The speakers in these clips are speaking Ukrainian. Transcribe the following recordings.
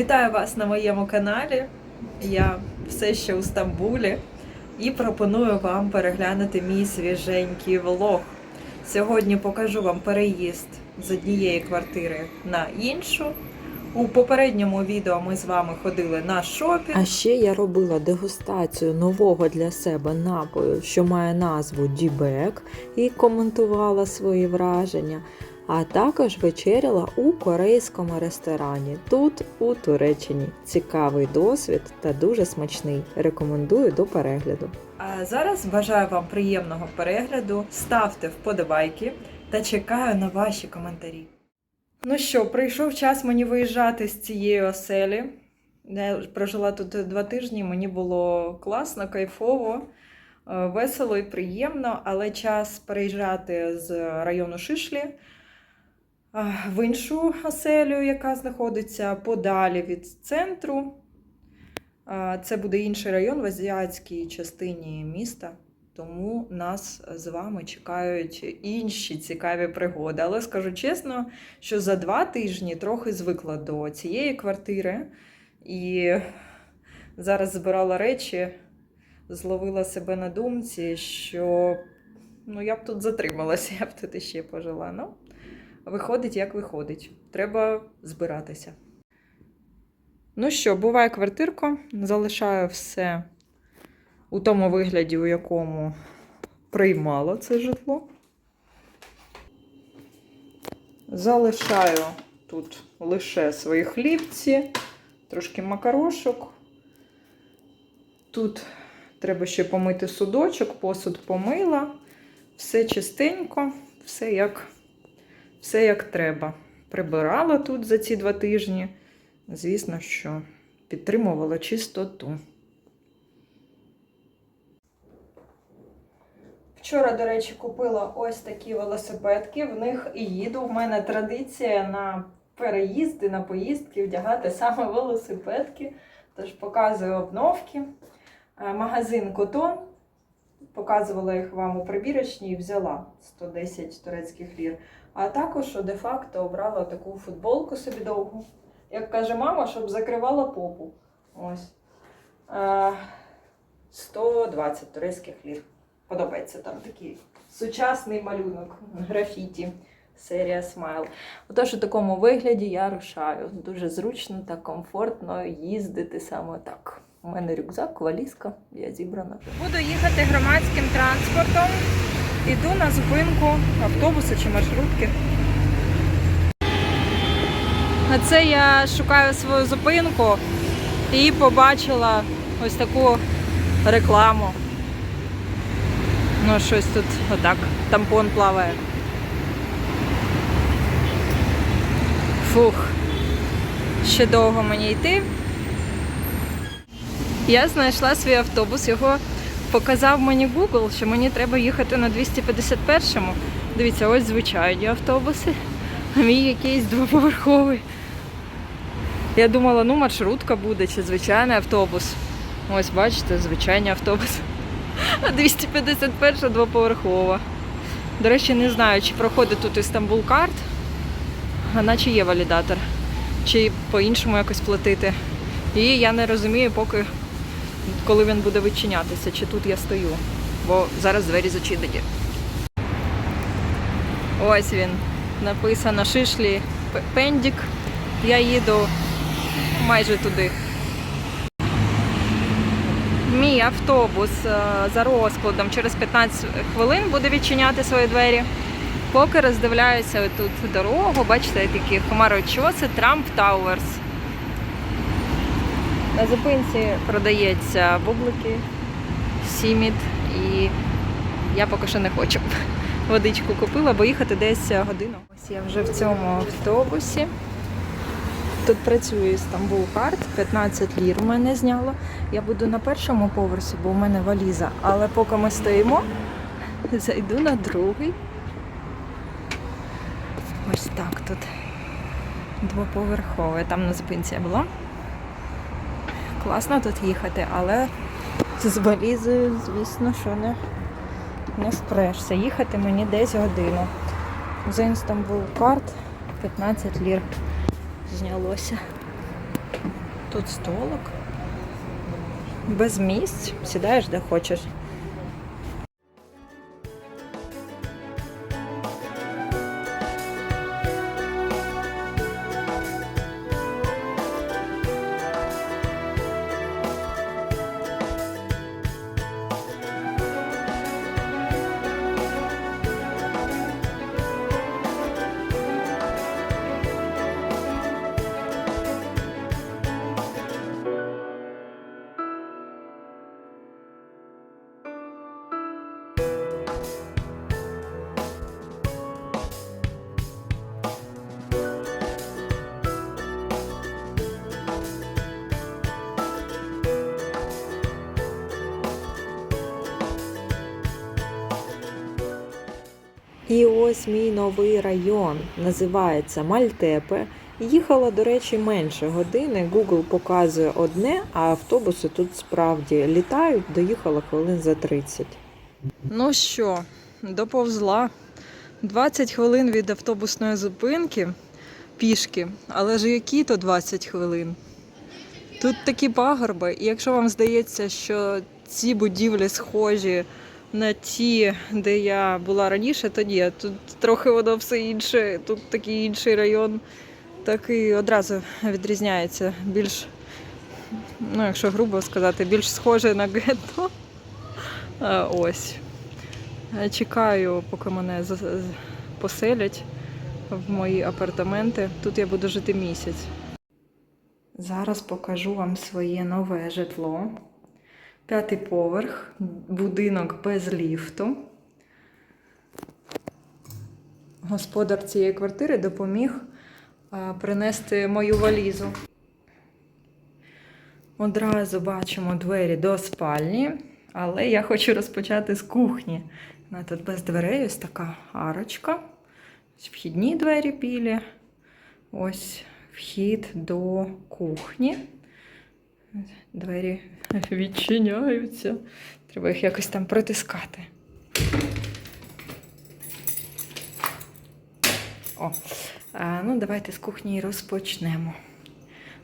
Вітаю вас на моєму каналі. Я все ще у Стамбулі і пропоную вам переглянути мій свіженький влог. Сьогодні покажу вам переїзд з однієї квартири на іншу. У попередньому відео ми з вами ходили на шопінг. А ще я робила дегустацію нового для себе напою, що має назву Дібек, і коментувала свої враження. А також вечеряла у корейському ресторані тут, у Туреччині. Цікавий досвід та дуже смачний. Рекомендую до перегляду. А зараз бажаю вам приємного перегляду. Ставте вподобайки та чекаю на ваші коментарі. Ну що, прийшов час мені виїжджати з цієї оселі. Я прожила тут два тижні, мені було класно, кайфово, е, весело і приємно, але час переїжджати з району Шишлі в іншу оселю, яка знаходиться подалі від центру. Це буде інший район в азіатській частині міста, тому нас з вами чекають інші цікаві пригоди. Але скажу чесно, що за два тижні трохи звикла до цієї квартири і зараз збирала речі, зловила себе на думці, що ну, я б тут затрималася, я б тут іще пожила. Ну, виходить, як виходить. Треба збиратися. Ну що, буває квартирка, залишаю все у тому вигляді, у якому приймала це житло. Залишаю тут лише свої хлібці, трошки макарошок. Тут треба ще помити судочок, посуд помила. Все чистенько, все як, все як треба. Прибирала тут за ці два тижні. Звісно, що підтримувала чистоту. Вчора, до речі, купила ось такі велосипедки. В них і їду. В мене традиція на переїзди, на поїздки вдягати саме велосипедки. Тож показую обновки. Е, Магазин Котон. Показувала їх вам у прибірочній і взяла 110 турецьких лір. А також де-факто обрала таку футболку собі довгу як каже мама, щоб закривала попу. Ось. Е, 120 турецьких лір. Подобається там такий сучасний малюнок, графіті, серія Смайл. Отож, у такому вигляді я рушаю. Дуже зручно та комфортно їздити саме так. У мене рюкзак, валізка, я зібрана. Буду їхати громадським транспортом. Іду на зупинку автобуса чи маршрутки. На це я шукаю свою зупинку і побачила ось таку рекламу. Ну, щось тут отак, тампон плаває. Фух, ще довго мені йти. Я знайшла свій автобус, його показав мені Google, що мені треба їхати на 251-му. Дивіться, ось звичайні автобуси, а мій якийсь двоповерховий. Я думала, ну маршрутка буде чи звичайний автобус. Ось, бачите, звичайний автобус. А 251 двоповерхова. До речі, не знаю, чи проходить тут Істанбул карт, а наче є валідатор, чи по-іншому якось платити. І я не розумію, поки коли він буде відчинятися, чи тут я стою, бо зараз двері зачинені. Ось він. Написано Шишлі Пендік. Я їду майже туди. Мій автобус е, за розкладом через 15 хвилин буде відчиняти свої двері. Поки роздивляюся тут дорогу, бачите, такі хмарочоси Трамп Тауерс. На зупинці продається бублики, сіміт і я поки що не хочу. Водичку купила, бо їхати десь годину. Ось я вже в цьому автобусі. Тут працює Стамбул карт, 15 лір у мене зняло. Я буду на першому поверсі, бо у мене валіза. Але поки ми стоїмо, зайду на другий. Ось так тут. Двоповерхове. Там на зупинці я була. Класно тут їхати, але з валізою, звісно, що не, не впрешся. Їхати мені десь годину. За Інстамбул карт 15 лір знялося. Тут столик. Без місць. Сідаєш де хочеш. І мій новий район називається Мальтепе. Їхала, до речі, менше години. Google показує одне, а автобуси тут справді літають, доїхала хвилин за 30. Ну що, доповзла. 20 хвилин від автобусної зупинки пішки, але ж які то 20 хвилин. Тут такі пагорби, і якщо вам здається, що ці будівлі схожі на ті, де я була раніше, то ні, тут трохи воно все інше, тут такий інший район, такий одразу відрізняється. Більш, ну якщо грубо сказати, більш схоже на гетто. Ось. Е, Чекаю, поки мене поселять в мої апартаменти. Тут я буду жити місяць. Зараз покажу вам своє нове житло. П'ятий поверх, будинок без ліфту. Господар цієї квартири допоміг принести мою валізу. Одразу бачимо двері до спальні, але я хочу розпочати з кухні. Тут без дверей, ось така арочка. Вхідні двері білі. Ось вхід до кухні. Двері відчиняються. Треба їх якось там притискати. О, а, ну давайте з кухні розпочнемо.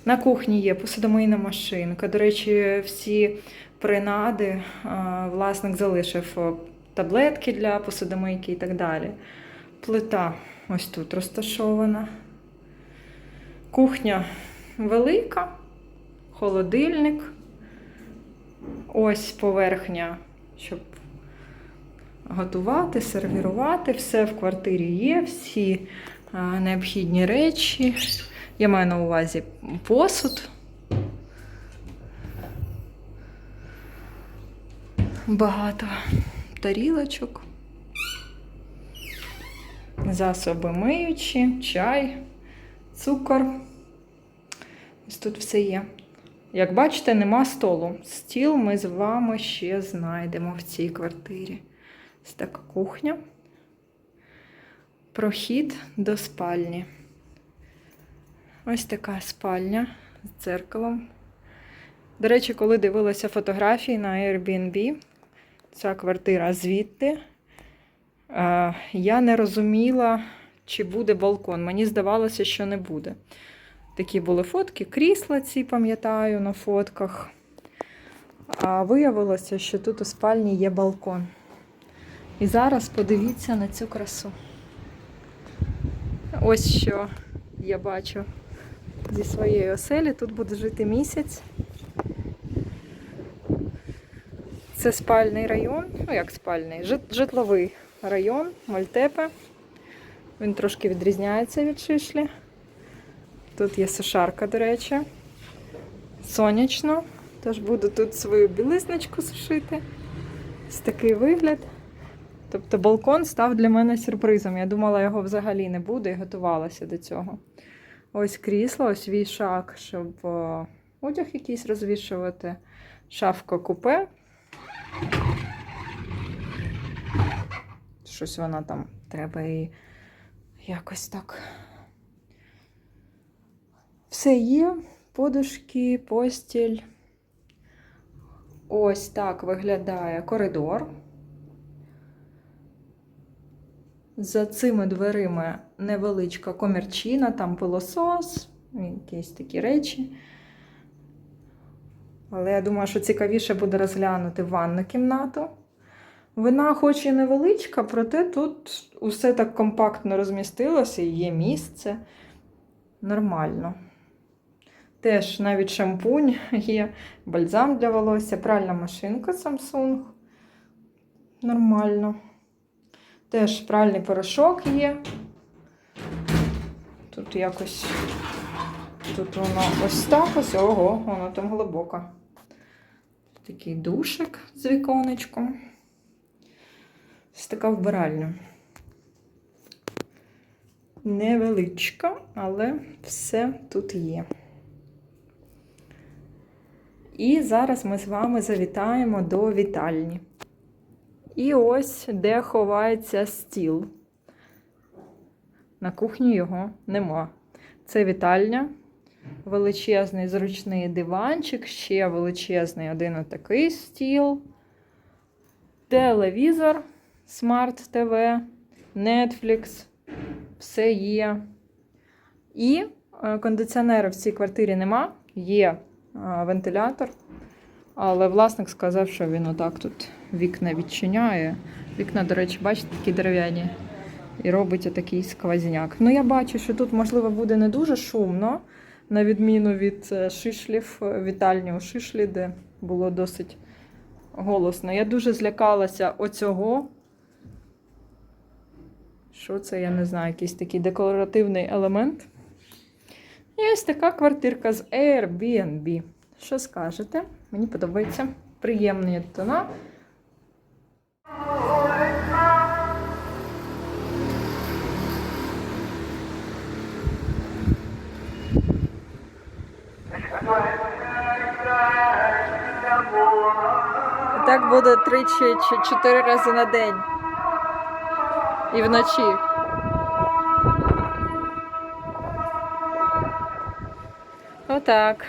На кухні є посудомийна машинка. До речі, всі принади а, власник залишив таблетки для посудомийки і так далі. Плита ось тут розташована. Кухня велика, холодильник. Ось поверхня, щоб готувати, сервірувати. Все в квартирі є, всі необхідні речі. Я маю на увазі посуд. Багато тарілочок. Засоби миючі, чай, цукор. Ось тут все є. Як бачите, нема столу. Стіл ми з вами ще знайдемо в цій квартирі. Ось така кухня. Прохід до спальні. Ось така спальня з дзеркалом. До речі, коли дивилася фотографії на Airbnb, ця квартира звідти, я не розуміла, чи буде балкон. Мені здавалося, що не буде. Такі були фотки, крісла ці, пам'ятаю, на фотках. А виявилося, що тут у спальні є балкон. І зараз подивіться на цю красу. Ось що я бачу зі своєї оселі. Тут буду жити місяць. Це спальний район. Ну, як спальний, житловий район Мальтепе. Він трошки відрізняється від Шишлі. Тут є сушарка, до речі. Сонячно. Тож буду тут свою білизничку сушити. Ось такий вигляд. Тобто балкон став для мене сюрпризом. Я думала, його взагалі не буде і готувалася до цього. Ось крісло, ось вішак, щоб одяг якийсь розвішувати. Шафка купе. Щось вона там треба і якось так. Все є. Подушки, постіль. Ось так виглядає коридор. За цими дверима невеличка комірчина, там пилосос, якісь такі речі. Але я думаю, що цікавіше буде розглянути ванну кімнату. Вона, хоч і невеличка, проте тут усе так компактно розмістилося і є місце. Нормально. Теж навіть шампунь є, бальзам для волосся, пральна машинка Samsung. Нормально. Теж пральний порошок є. Тут якось. Тут воно ось так ось, ого, воно там глибоко. Такий душик з віконечком. Ось така вбиральня. Невеличка, але все тут є. І зараз ми з вами завітаємо до вітальні. І ось де ховається стіл. На кухні його нема. Це вітальня, величезний зручний диванчик, ще величезний один отакий стіл, телевізор, смарт ТВ, Netflix, все є. І е, кондиціонера в цій квартирі нема, є вентилятор. Але власник сказав, що він отак тут вікна відчиняє. Вікна, до речі, бачите, такі дерев'яні. І робить отакий сквозняк. Ну, я бачу, що тут, можливо, буде не дуже шумно, на відміну від е, шишлів, е, вітальні у шишлі, де було досить голосно. Я дуже злякалася оцього. Що це, я не знаю, якийсь такий декоративний елемент. І ось така квартирка з Airbnb. Що скажете? Мені подобається. Приємні тона. Так буде тричі чи чотири рази на день. І вночі. Отак.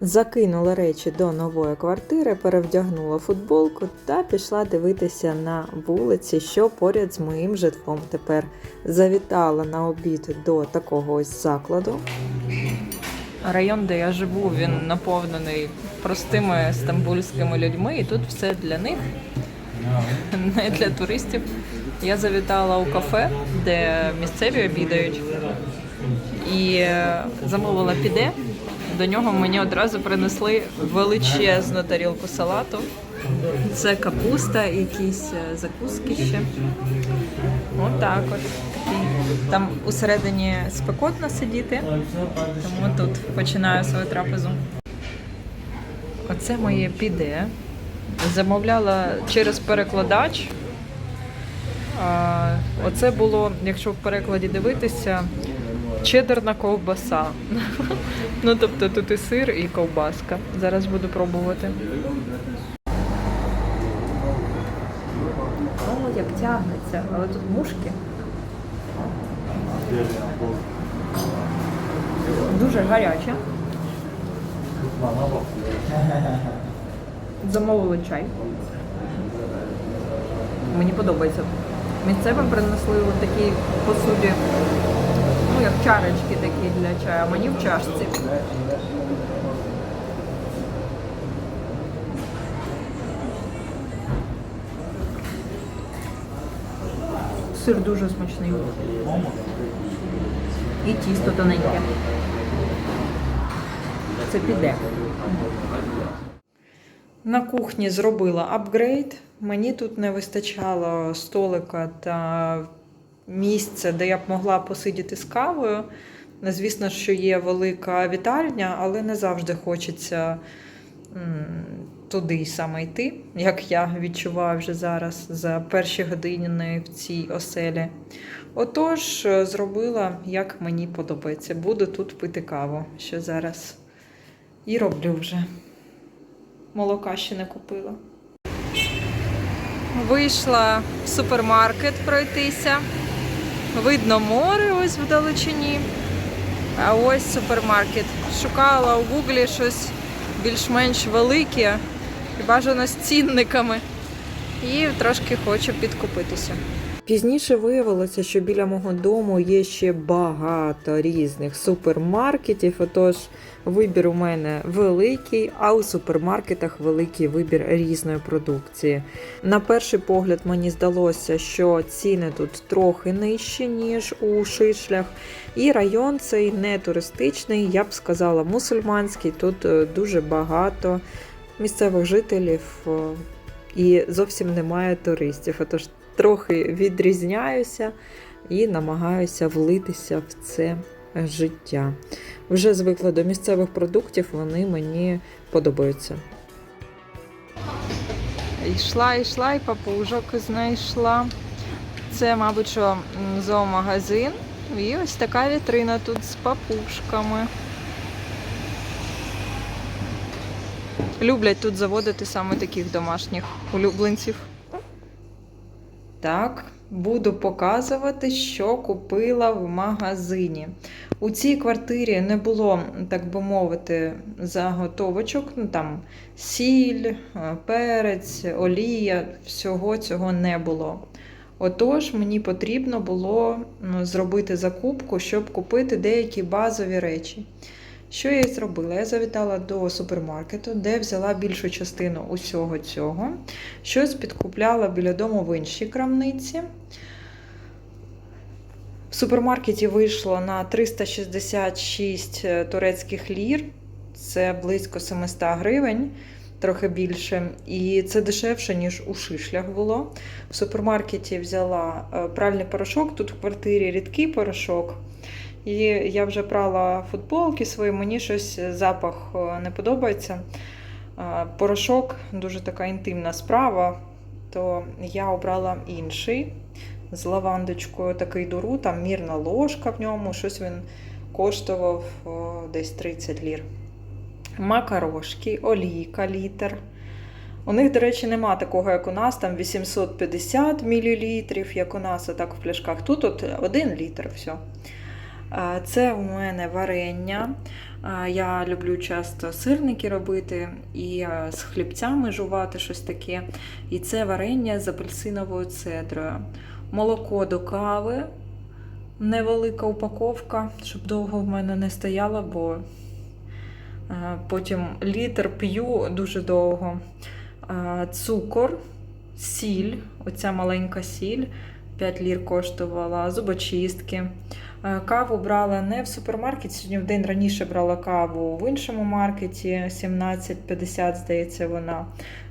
Закинула речі до нової квартири, перевдягнула футболку та пішла дивитися на вулиці, що поряд з моїм житлом. Тепер завітала на обід до такого ось закладу. Район, де я живу, він наповнений простими стамбульськими людьми, і тут все для них, не для туристів. Я завітала у кафе, де місцеві обідають, і е, замовила піде. До нього мені одразу принесли величезну тарілку салату. Це капуста, якісь е, закуски ще. Отак от. Там усередині спекотно сидіти, тому тут починаю свою трапезу. Оце моє піде. Замовляла через перекладач. Оце було, якщо в перекладі дивитися, чедерна ковбаса. Ну, тобто тут і сир, і ковбаска. Зараз буду пробувати. О, як тягнеться, але тут мушки. Дуже гаряче. Замовили чай. Мені подобається. Місцевим принесли такі посуді, як чарочки такі для чаю, а мені в чашці. Сир дуже смачний. І тісто тоненьке. Це піде. На кухні зробила апгрейд. Мені тут не вистачало столика та місця, де я б могла посидіти з кавою. Звісно, що є велика вітальня, але не завжди хочеться туди саме йти, як я відчуваю вже зараз за перші години в цій оселі. Отож, е, зробила, як мені подобається. Буду тут пити каву, що зараз і роблю вже. Молока ще не купила. Вийшла в супермаркет пройтися. Видно море ось вдалечині. А ось супермаркет. Шукала у гуглі щось більш-менш велике бажано з цінниками. і трошки хочу підкупитися. Пізніше виявилося, що біля мого дому є ще багато різних супермаркетів. Отож, вибір у мене великий, а у супермаркетах великий вибір різної продукції. На перший погляд мені здалося, що ціни тут трохи нижчі, ніж у шишлях. І район цей не туристичний, я б сказала, мусульманський. Тут е, дуже багато місцевих жителів е, і зовсім немає туристів. Отож, трохи відрізняюся і намагаюся влитися в це життя. Вже звикла до місцевих продуктів, вони мені подобаються. Йшла, йшла і папужок знайшла. Це, мабуть, що зоомагазин. І ось така вітрина тут з папушками. Люблять тут заводити саме таких домашніх улюбленців. Так, буду показувати, що купила в магазині. У цій квартирі не було, так би мовити, заготовочок. Ну там сіль, е, перець, олія, всього цього не було. Отож, мені потрібно було ну, зробити закупку, щоб купити деякі базові речі. Що я і зробила? Я завітала до супермаркету, де взяла більшу частину усього цього. Щось підкупляла біля дому в іншій крамниці. В супермаркеті вийшло на 366 турецьких лір, це близько 700 гривень, трохи більше. І це дешевше, ніж у шишлях було. В супермаркеті взяла е, пральний порошок, тут в квартирі рідкий порошок. І я вже прала футболки свої, мені щось запах е, не подобається. Е, Порошок дуже така інтимна справа, то я обрала інший з лавандочкою, такий дуру, там мірна ложка в ньому, щось він коштував десь 30 лір. Макарошки, олійка, літр. У них, до речі, нема такого, як у нас, там 850 мл, як у нас, отак в пляшках. Тут от 1 літр все. Це у мене варення. Я люблю часто сирники робити і з хлібцями жувати щось таке. І це варення з апельсиновою цедрою. Молоко до кави, невелика упаковка, щоб довго в мене не стояло, бо потім літр п'ю дуже довго. Цукор, сіль, оця маленька сіль, 5 лір коштувала, зубочистки. Е, Каву брала не в супермаркеті, сьогодні в день раніше брала каву в іншому маркеті, 17,50, здається, вона.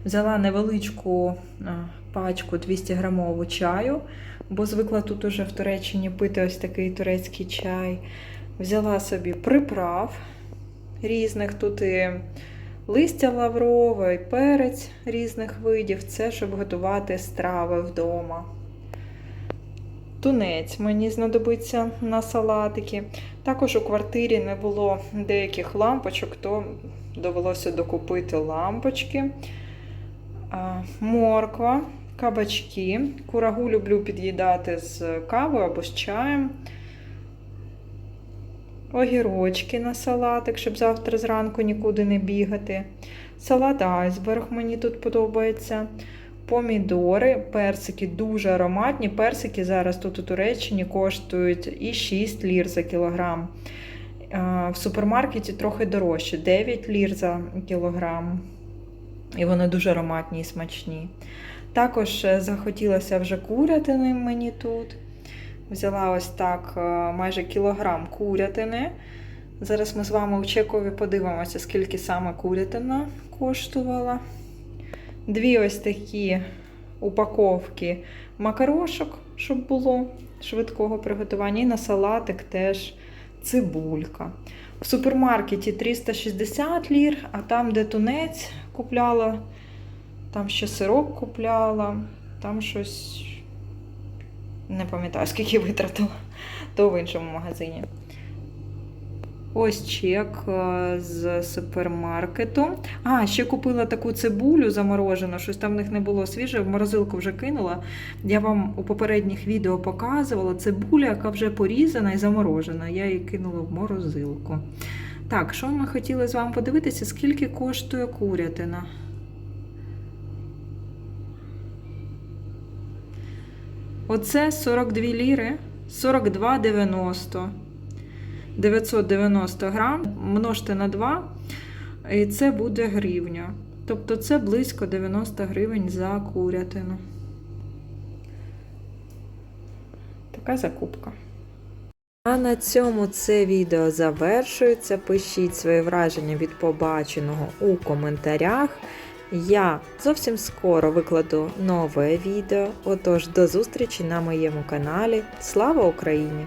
Взяла невеличку е, пачку 200 грамову чаю, бо звикла тут уже в Туреччині пити ось такий турецький чай. Взяла собі приправ різних тут і листя лаврове, і перець різних видів. Це щоб готувати страви вдома. Тунець мені знадобиться на салатики. Також у квартирі не було деяких лампочок, то довелося докупити лампочки. Морква, кабачки. Курагу люблю під'їдати з кавою або з чаєм. Огірочки на салатик, щоб завтра зранку нікуди не бігати. Салат айсберг мені тут подобається помідори, персики дуже ароматні. Персики зараз тут у Туреччині коштують і 6 лір за кілограм. В супермаркеті трохи дорожче 9 лір за кілограм. І вони дуже ароматні і смачні. Також е, захотілося вже курятини мені тут. Взяла ось так е, майже кілограм курятини. Зараз ми з вами у чекові подивимося, скільки саме курятина коштувала. Дві ось такі упаковки макарошок, щоб було швидкого приготування. І на салатик теж цибулька. В супермаркеті 360 лір, а там, де тунець купляла, там ще сирок купляла, там щось не пам'ятаю, скільки витратила, то в іншому магазині. Ось чек е, з супермаркету. А, ще купила таку цибулю заморожену, щось там в них не було свіже, в морозилку вже кинула. Я вам у попередніх відео показувала цибуля, яка вже порізана і заморожена. Я її кинула в морозилку. Так, що ми хотіли з вами подивитися, скільки коштує курятина? Оце 42 ліри, 42,90. 990 грам множте на 2, і це буде гривня. Тобто це близько 90 гривень за курятину. Така закупка. А на цьому це відео завершується. Пишіть свої враження від побаченого у коментарях. Я зовсім скоро викладу нове відео. Отож, до зустрічі на моєму каналі. Слава Україні!